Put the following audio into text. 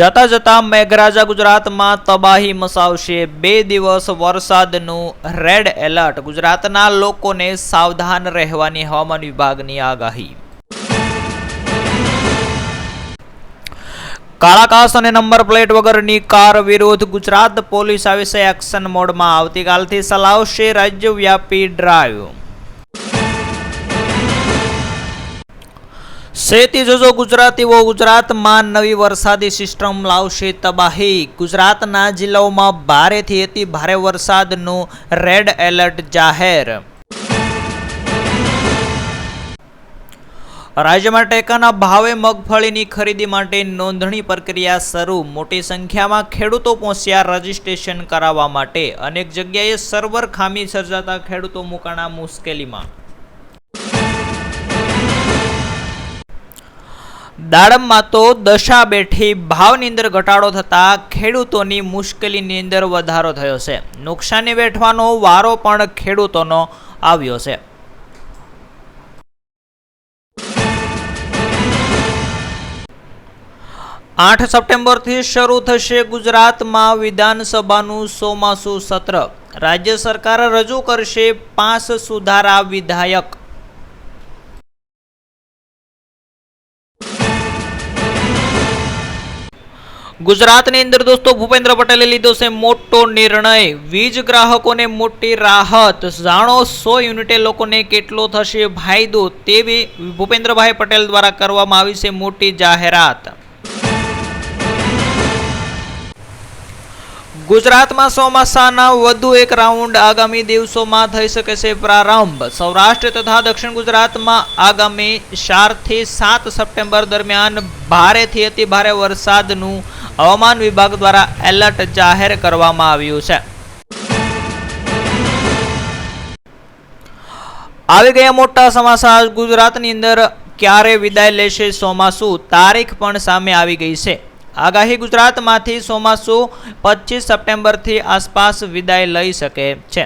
જતા જતા મેઘરાજા ગુજરાતમાં તબાહી મસાવશે. બે દિવસ વરસાદનું રેડ એલર્ટ. ગુજરાતના લોકોને સાવધાન રહેવાની હવામાન વિભાગની આગાહી. કાળાકાશ અને નંબર પ્લેટ વગરની કાર વિરુદ્ધ ગુજરાત પોલીસ આવી છે એક્શન મોડમાં. આવતીકાલથી ચલાવશે રાજ્યવ્યાપી ડ્રાઈવ. શેતી જોજો ગુજરાતીઓ ગુજરાતમાં નવી વરસાદી સિસ્ટમ લાવશે તબાહી. ગુજરાતના જિલ્લાઓમાં ભારેથી અતિ ભારે વરસાદનું રેડ એલર્ટ જાહેર. રાજ્યમાં ટેકાના ભાવે મગફળીની ખરીદી માટે નોંધણી પ્રક્રિયા શરૂ. મોટી સંખ્યામાં ખેડૂતો પહોંચ્યા રજીસ્ટ્રેશન કરાવવા માટે. અનેક જગ્યાએ સર્વર ખામી સર્જાતા ખેડૂતો મુકાણા મુશ્કેલીમાં. દાડમમાં તો દશા બેઠી ભાવની અંદર ઘટાડો થતાં ખેડૂતોની મુશ્કેલીની અંદર વધારો થયો છે. નુકસાની વેઠવાનો વારો પણ ખેડૂતોનો આવ્યો છે. આઠ સપ્ટેમ્બરથી શરૂ થશે ગુજરાતમાં વિધાનસભાનું ચોમાસું સત્ર. રાજ્ય સરકાર રજૂ કરશે પાંચ સુધારા વિધાયક. ગુજરાતની અંદર દોસ્તો ભૂપેન્દ્ર પટેલે લીધો છે મોટો નિર્ણય. વીજ ગ્રાહકોને મોટી રાહત. જાણો સો યુનિટે લોકોને કેટલો થશે ફાયદો તેવી ભૂપેન્દ્રભાઈ પટેલ દ્વારા કરવામાં આવી છે મોટી જાહેરાત. ગુજરાતમાં ચોમાસાના વધુ એક રાઉન્ડ આગામી દિવસોમાં થઈ શકે છે પ્રારંભ. સૌરાષ્ટ્ર તથા દક્ષિણ ગુજરાતમાં આગામી ચારથી સાત સપ્ટેમ્બર દરમિયાન ભારેથી અતિ ભારે વરસાદનું હવામાન વિભાગ દ્વારા એલર્ટ જાહેર કરવામાં આવ્યું છે. આવી ગયા મોટા સમાચાર. ગુજરાતની અંદર ક્યારે વિદાય લેશે ચોમાસુ તારીખ પણ સામે આવી ગઈ છે. આગાહી ગુજરાતમાંથી ચોમાસુ પચીસ સપ્ટેમ્બરથી આસપાસ વિદાય લઈ શકે છે.